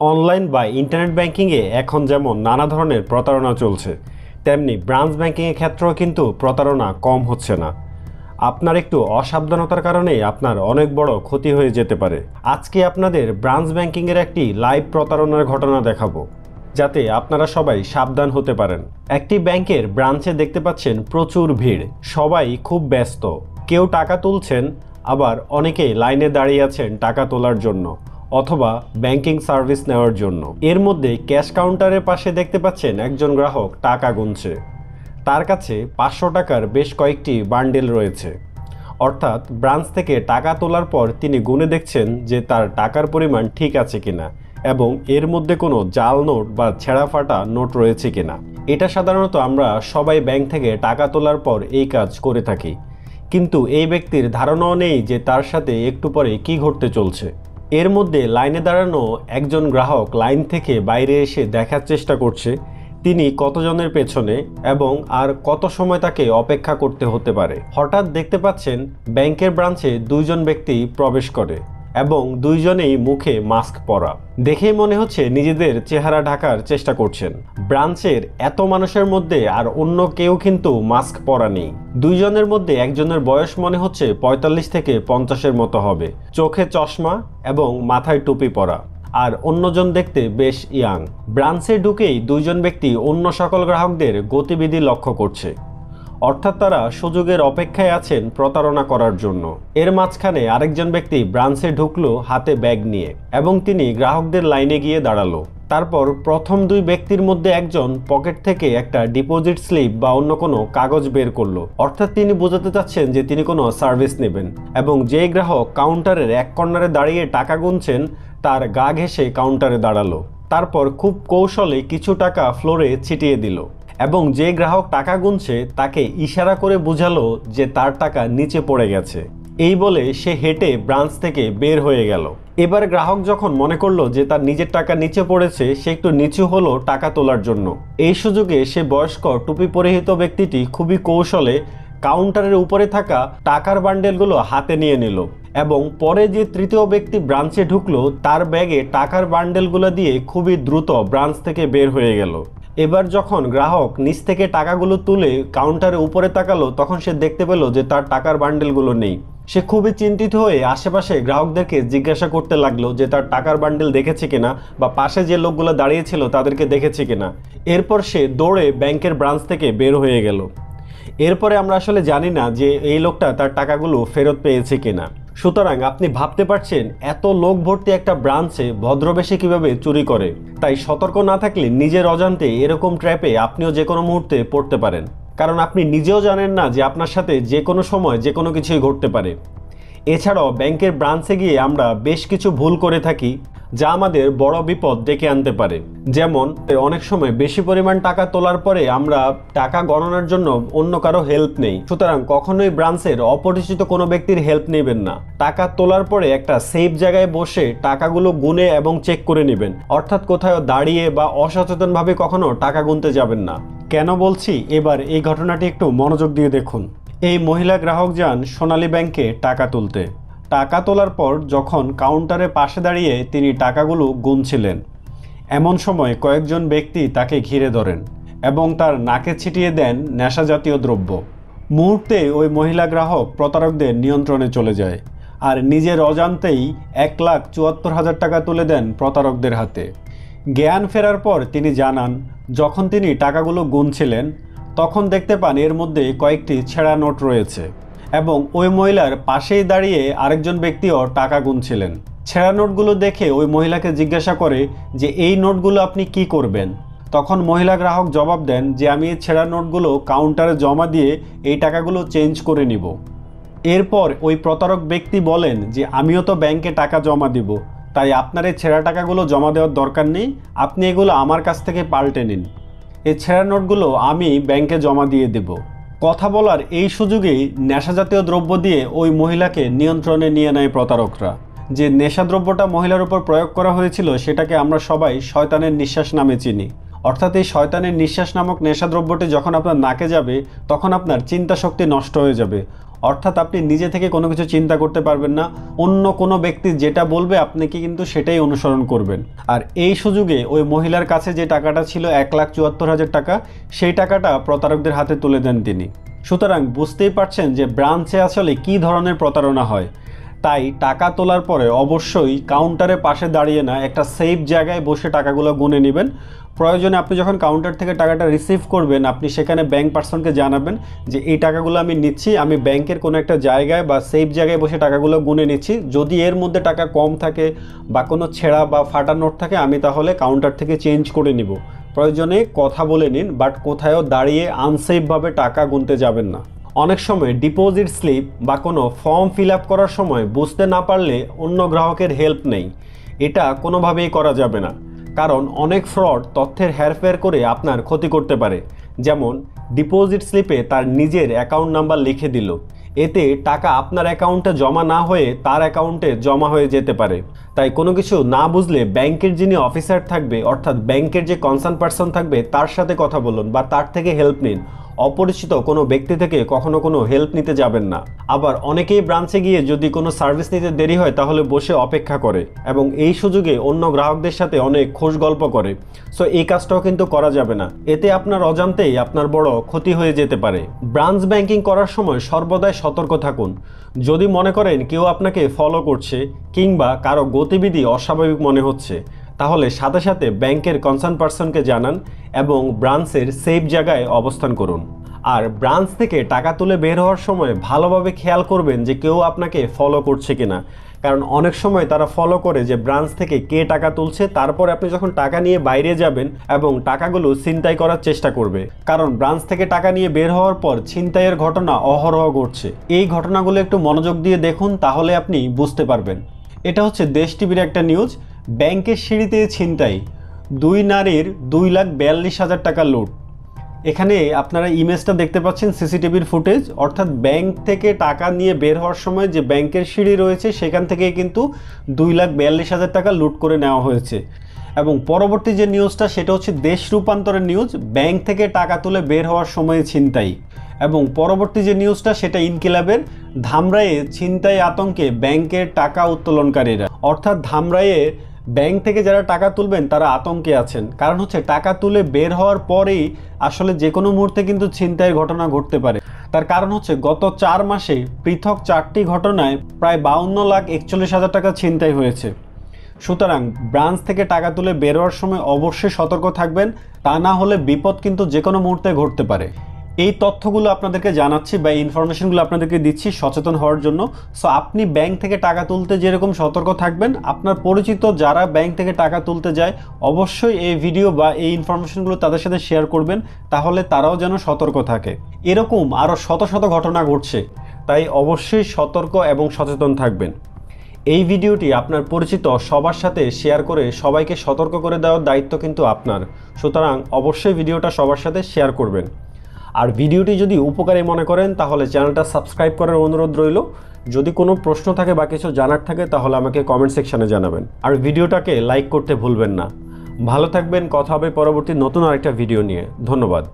Online বা internet ব্যাংকিংয়ে এখন যেমন নানা ধরনের প্রতারণা চলছে, তেমনি ব্রাঞ্চ ব্যাংকিংয়ের ক্ষেত্রেও কিন্তু প্রতারণা কম হচ্ছে না। আপনার একটু অসাবধানতার কারণে আপনার অনেক বড় ক্ষতি হয়ে যেতে পারে। আজকে আপনাদের ব্রাঞ্চ ব্যাংকিংয়ের একটি লাইভ প্রতারণার ঘটনা দেখাবো, যাতে আপনারা সবাই সাবধান হতে পারেন। একটি ব্যাংকের ব্রাঞ্চে দেখতে পাচ্ছেন প্রচুর ভিড়, সবাই খুব ব্যস্ত। কেউ টাকা তুলছেন, আবার অনেকেই লাইনে দাঁড়িয়ে আছেন টাকা তোলার জন্য। অথবা ব্যাংকিং সার্ভিস নেওয়ার জন্য। এর মধ্যে ক্যাশ কাউন্টারের পাশে দেখতে পাচ্ছেন একজন গ্রাহক টাকা গুনছে। তার কাছে পাঁচশো টাকার বেশ কয়েকটি বান্ডেল রয়েছে। অর্থাৎ ব্রাঞ্চ থেকে টাকা তোলার পর তিনি গুনে দেখছেন যে তার টাকার পরিমাণ ঠিক আছে কিনা এবং এর মধ্যে কোনো জাল নোট বা ছেঁড়া ফাটা নোট রয়েছে কিনা। এটা সাধারণত আমরা সবাই ব্যাংক থেকে টাকা তোলার পর এই কাজ করে থাকি। কিন্তু এই ব্যক্তির ধারণাও নেই যে তার সাথে একটু পরে কি ঘটতে চলছে। এর মধ্যে লাইনে দাঁড়ানো একজন গ্রাহক লাইন থেকে বাইরে এসে দেখার চেষ্টা করছে। তিনি কতজনের পেছনে এবং আর কত সময় তাকে অপেক্ষা করতে হতে পারে। হঠাৎ দেখতে পাচ্ছেন ব্যাংকের ব্রাঞ্চে দুইজন ব্যক্তি প্রবেশ করে। এবং দুইজনেই মুখে মাস্ক পরা। দেখেই মনে হচ্ছে নিজেদের চেহারা ঢাকার চেষ্টা করছেন। ব্রাঞ্চের এত মানুষের মধ্যে আর অন্য কেউ কিন্তু মাস্ক পরা নেই। দুইজনের মধ্যে একজনের বয়স মনে হচ্ছে পঁয়তাল্লিশ থেকে পঞ্চাশের মতো হবে। চোখে চশমা এবং মাথায় টুপি পরা। আর অন্যজন দেখতে বেশ ইয়াং। ব্রাঞ্চে ঢুকেই দুইজন ব্যক্তি অন্য সকল গ্রাহকদের গতিবিধি লক্ষ্য করছে। অর্থাৎ তারা সুযোগের অপেক্ষায় আছেন প্রতারণা করার জন্য। এর মাঝখানে আরেকজন ব্যক্তি ব্রাঞ্চে ঢুকলো হাতে ব্যাগ নিয়ে এবং তিনি গ্রাহকদের লাইনে গিয়ে দাঁড়াল। তারপর প্রথম দুই ব্যক্তির মধ্যে একজন পকেট থেকে একটা ডিপোজিট স্লিপ বা অন্য কোনো কাগজ বের করল। অর্থাৎ তিনি বোঝাতে চাচ্ছেন যে তিনি কোনো সার্ভিস নেবেন এবং যেই গ্রাহক কাউন্টারের এক কর্নারে দাঁড়িয়ে টাকা গুনছেন, তার গা ঘেঁষে কাউন্টারে দাঁড়াল। তারপর খুব কৌশলে কিছু টাকা ফ্লোরে ছিটিয়ে দিল। এবং যে গ্রাহক টাকা গুনছে, তাকে ইশারা করে বুঝালো যে তার টাকা নিচে পড়ে গেছে। এই বলে সে হেঁটে ব্রাঞ্চ থেকে বের হয়ে গেল। এবার গ্রাহক যখন মনে করল যে তার নিজের টাকা নিচে পড়েছে, সে একটু নিচু হলো টাকা তোলার জন্য। এই সুযোগে সে বয়স্ক, টুপি পরিহিত ব্যক্তিটি খুবই কৌশলে কাউন্টারের উপরে থাকা টাকার বান্ডেলগুলো হাতে নিয়ে নিল এবং পরে যে তৃতীয় ব্যক্তি ব্রাঞ্চে ঢুকলো, তার ব্যাগে টাকার বান্ডেলগুলো দিয়ে খুবই দ্রুত ব্রাঞ্চ থেকে বের হয়ে গেল। এবার যখন গ্রাহক নিচ থেকে টাকাগুলো তুলে কাউন্টারে উপরে তাকালো, তখন সে দেখতে পেল যে তার টাকার বান্ডেলগুলো নেই। সে খুবই চিন্তিত হয়ে আশেপাশে গ্রাহকদেরকে জিজ্ঞাসা করতে লাগল যে তার টাকার বান্ডেল দেখেছে কিনা বা পাশে যে লোকগুলো দাঁড়িয়েছিল তাদেরকে দেখেছে কিনা। এরপর সে দৌড়ে ব্যাংকের ব্রাঞ্চ থেকে বের হয়ে গেল। এরপরে আমরা আসলে জানি না যে এই লোকটা তার টাকাগুলো ফেরত পেয়েছে কিনা। সুতরাং আপনি ভাবতে পারছেন, এত লোক ভর্তি একটা ব্রাঞ্চে ভদ্রবেশে কীভাবে চুরি করে? তাই সতর্ক না থাকলে নিজের অজান্তে এরকম ট্র্যাপে আপনিও যে কোনো মুহূর্তে পড়তে পারেন। কারণ আপনি নিজেও জানেন না যে আপনার সাথে যে কোনো সময় যে কোনো কিছুই ঘটতে পারে। এছাড়াও ব্যাংকের ব্রাঞ্চে গিয়ে আমরা বেশ কিছু ভুল করে থাকি। যা আমাদের বড় বিপদ ডেকে আনতে পারে। যেমন, অনেক সময় বেশি পরিমাণ টাকা তোলার পরে আমরা টাকা গণনার জন্য অন্য কারও হেল্প নেই। সুতরাং কখনোই ব্রাঞ্চের অপরিচিত কোনো ব্যক্তির হেল্প নেবেন না। টাকা তোলার পরে একটা সেফ জায়গায় বসে টাকাগুলো গুনে এবং চেক করে নেবেন। অর্থাৎ কোথাও দাঁড়িয়ে বা অসচেতনভাবে কখনো টাকা গুনতে যাবেন না। কেন বলছি? এবার এই ঘটনাটি একটু মনোযোগ দিয়ে দেখুন। এই মহিলা গ্রাহক যান সোনালী ব্যাংকে টাকা তুলতে। টাকা তোলার পর যখন কাউন্টারে পাশে দাঁড়িয়ে তিনি টাকাগুলো গুনছিলেন, এমন সময় কয়েকজন ব্যক্তি তাকে ঘিরে ধরেন এবং তার নাকে ছিটিয়ে দেন নেশা জাতীয় দ্রব্য। মুহূর্তে ওই মহিলা গ্রাহক প্রতারকদের নিয়ন্ত্রণে চলে যায় আর নিজের অজান্তেই এক লাখ চুয়াত্তর হাজার টাকা তুলে দেন প্রতারকদের হাতে। জ্ঞান ফেরার পর তিনি জানান, যখন তিনি টাকাগুলো গুনছিলেন, তখন দেখতে পান এর মধ্যে কয়েকটি ছেঁড়া নোট রয়েছে। এবং ওই মহিলার পাশেই দাঁড়িয়ে আরেকজন ব্যক্তিও টাকা গুনছিলেন। ছেঁড়া নোটগুলো দেখে ওই মহিলাকে জিজ্ঞাসা করে যে, এই নোটগুলো আপনি কি করবেন? তখন মহিলা গ্রাহক জবাব দেন যে, আমি এই ছেঁড়া নোটগুলো কাউন্টারে জমা দিয়ে এই টাকাগুলো চেঞ্জ করে নিব। এরপর ওই প্রতারক ব্যক্তি বলেন যে, আমিও তো ব্যাংকে টাকা জমা দিব, তাই আপনার এই ছেঁড়া টাকাগুলো জমা দেওয়ার দরকার নেই, আপনি এগুলো আমার কাছ থেকে পাল্টে নিন। এই ছেঁড়া নোটগুলো আমি ব্যাংকে জমা দিয়ে দেব। কথা বলার এই সুযোগেই নেশাজাতীয় দ্রব্য দিয়ে ওই মহিলাকে নিয়ন্ত্রণে নিয়ে নেয় প্রতারকরা। যে নেশাদ্রব্যটা মহিলার উপর প্রয়োগ করা হয়েছিল, সেটাকে আমরা সবাই শয়তানের নিঃশ্বাস নামে চিনি। অর্থাৎ এই শয়তানের নিঃশ্বাস নামক নেশাদ্রব্যটি যখন আপনার নাকে যাবে, তখন আপনার চিন্তা শক্তি নষ্ট হয়ে যাবে। অর্থাৎ আপনি নিজে থেকে কোনো কিছু চিন্তা করতে পারবেন না। অন্য কোনো ব্যক্তি যেটা বলবে আপনি কি কিন্তু সেটাই অনুসরণ করবেন। আর এই সুযোগে ওই মহিলার কাছে যে টাকাটা ছিল এক লাখ চুয়াত্তর হাজার টাকা, সেই টাকাটা প্রতারকদের হাতে তুলে দেন তিনি। সুতরাং বুঝতেই পারছেন যে ব্রাঞ্চে আসলে কী ধরনের প্রতারণা হয়। তাই টাকা তোলার পরে অবশ্যই কাউন্টারের পাশে দাঁড়িয়ে না, একটা সেফ জায়গায় বসে টাকাগুলো গুনে নেবেন। প্রয়োজনে আপনি যখন কাউন্টার থেকে টাকাটা রিসিভ করবেন, আপনি সেখানে ব্যাংক পার্সনকে জানাবেন যে, এই টাকাগুলো আমি নিচ্ছি, আমি ব্যাংকের কোনো একটা জায়গায় বা সেফ জায়গায় বসে টাকাগুলো গুনে নিচ্ছি। যদি এর মধ্যে টাকা কম থাকে বা কোনো ছেঁড়া বা ফাটা নোট থাকে, আমি তাহলে কাউন্টার থেকে চেঞ্জ করে নিব। প্রয়োজনে কথা বলে নিন বাট কোথায়ও দাঁড়িয়ে আনসেফভাবে টাকা গুনতে যাবেন না। অনেক সময় ডিপোজিট স্লিপ বা কোনো ফর্ম ফিল আপ করার সময় বুঝতে না পারলে অন্য গ্রাহকের হেল্প নেই। এটা কোনোভাবেই করা যাবে না। কারণ অনেক ফ্রড তথ্যের হেরফের করে আপনার ক্ষতি করতে পারে। যেমন, ডিপোজিট স্লিপে তার নিজের অ্যাকাউন্ট নাম্বার লিখে দিল। এতে টাকা আপনার অ্যাকাউন্টে জমা না হয়ে তার অ্যাকাউন্টে জমা হয়ে যেতে পারে। তাই কোনো কিছু না বুঝলে ব্যাংকের যিনি অফিসার থাকবে, অর্থাৎ ব্যাংকের যে কনসার্ন পার্সন থাকবে, তার সাথে কথা বলুন বা তার থেকে হেল্প নিন। অপরিচিত কোনো ব্যক্তি থেকে কখনো কোনো হেল্প নিতে যাবেন না। আবার অনেকেই ব্রাঞ্চে গিয়ে যদি কোনো সার্ভিস নিতে দেরি হয়, তাহলে বসে অপেক্ষা করে এবং এই সুযোগে অন্য গ্রাহকদের সাথে অনেক খোশ গল্প করে। সো এই কাজটাও কিন্তু করা যাবে না। এতে আপনার অজান্তেই আপনার বড় ক্ষতি হয়ে যেতে পারে। ব্রাঞ্চ ব্যাংকিং করার সময় সর্বদাই সতর্ক থাকুন। যদি মনে করেন কেউ আপনাকে ফলো করছে কিংবা কারও গতিবিধি অস্বাভাবিক মনে হচ্ছে তাহলে সাথে সাথে ব্যাংকের কনসার্ন পার্সনকে জানান এবং ব্রাঞ্চের সেফ জায়গায় অবস্থান করুন। আর ব্রাঞ্চ থেকে টাকা তুলে বের হওয়ার সময় ভালোভাবে খেয়াল করবেন যে কেউ আপনাকে ফলো করছে কিনা। কারণ অনেক সময় তারা ফলো করে যে ব্রাঞ্চ থেকে কে টাকা তুলছে, তারপর আপনি যখন টাকা নিয়ে বাইরে যাবেন এবং টাকাগুলো ছিনতাই করার চেষ্টা করবে। কারণ ব্রাঞ্চ থেকে টাকা নিয়ে বের হওয়ার পর ছিনতাইয়ের ঘটনা অহরহ ঘটছে। এই ঘটনাগুলো একটু মনোযোগ দিয়ে দেখুন, তাহলে আপনি বুঝতে পারবেন। এটা হচ্ছে দেশ টিভির একটা নিউজ ব্যাংকের সিঁড়িতে ছিনতাই। দুই নারীর দুই লাখ বিয়াল্লিশ হাজার টাকা লুট। এখানে আপনারা ইমেজটা দেখতে পাচ্ছেন সিসিটিভির ফুটেজ। অর্থাৎ ব্যাংক থেকে টাকা নিয়ে বের হওয়ার সময় যে ব্যাংকের সিঁড়ি রয়েছে, সেখান থেকে কিন্তু দুই লাখ বিয়াল্লিশ হাজার টাকা লুট করে নেওয়া হয়েছে। এবং পরবর্তী যে নিউজটা, সেটা হচ্ছে দেশ রূপান্তরের নিউজ। ব্যাংক থেকে টাকা তুলে বের হওয়ার সময় ছিনতাই। এবং পরবর্তী যে নিউজটা, সেটা ইনকিলাবের ধামরাইয়ে ছিনতাই আতঙ্কে ব্যাংকের টাকা উত্তোলনকারীরা। অর্থাৎ ধামরাইয়ে ব্যাংক থেকে যারা টাকা তুলবেন, তারা আতঙ্কে আছেন। কারণ হচ্ছে, টাকা তুলে বের হওয়ার পরেই আসলে যে কোনো মুহূর্তে কিন্তু ছিনতাইয়ের ঘটনা ঘটতে পারে। তার কারণ হচ্ছে, গত চার মাসে পৃথক চারটি ঘটনায় প্রায় বাউন্ন লাখ একচল্লিশ হাজার টাকা ছিনতাই হয়েছে। সুতরাং ব্রাঞ্চ থেকে টাকা তুলে বেরোয়ার সময় অবশ্যই সতর্ক থাকবেন। তা না হলে বিপদ কিন্তু যে কোনো মুহূর্তে ঘটতে পারে। এই তথ্যগুলো আপনাদেরকে জানাচ্ছি বা ইনফরমেশনগুলো আপনাদেরকে দিচ্ছি সচেতন হওয়ার জন্য। সো আপনি ব্যাংক থেকে টাকা তুলতে যেরকম সতর্ক থাকবেন, আপনার পরিচিত যারা ব্যাংক থেকে টাকা তুলতে যায়, অবশ্যই এই ভিডিও বা এই ইনফরমেশনগুলো তাদের সাথে শেয়ার করবেন, তাহলে তারাও যেন সতর্ক থাকে। এরকম আরও শত শত ঘটনা ঘটছে, তাই অবশ্যই সতর্ক এবং সচেতন থাকবেন। এই ভিডিওটি আপনার পরিচিত সবার সাথে শেয়ার করে সবাইকে সতর্ক করে দেওয়ার দায়িত্ব কিন্তু আপনার। সুতরাং অবশ্যই ভিডিওটা সবার সাথে শেয়ার করবেন। আর ভিডিওটি যদি উপকারী মনে করেন, তাহলে চ্যানেলটা সাবস্ক্রাইব করার অনুরোধ রইল। যদি কোনো প্রশ্ন থাকে বা কিছু জানার থাকে, তাহলে আমাকে কমেন্ট সেকশানে জানাবেন। আর ভিডিওটাকে লাইক করতে ভুলবেন না। ভালো থাকবেন, কথা হবে পরবর্তী নতুন আরেকটা ভিডিও নিয়ে। ধন্যবাদ।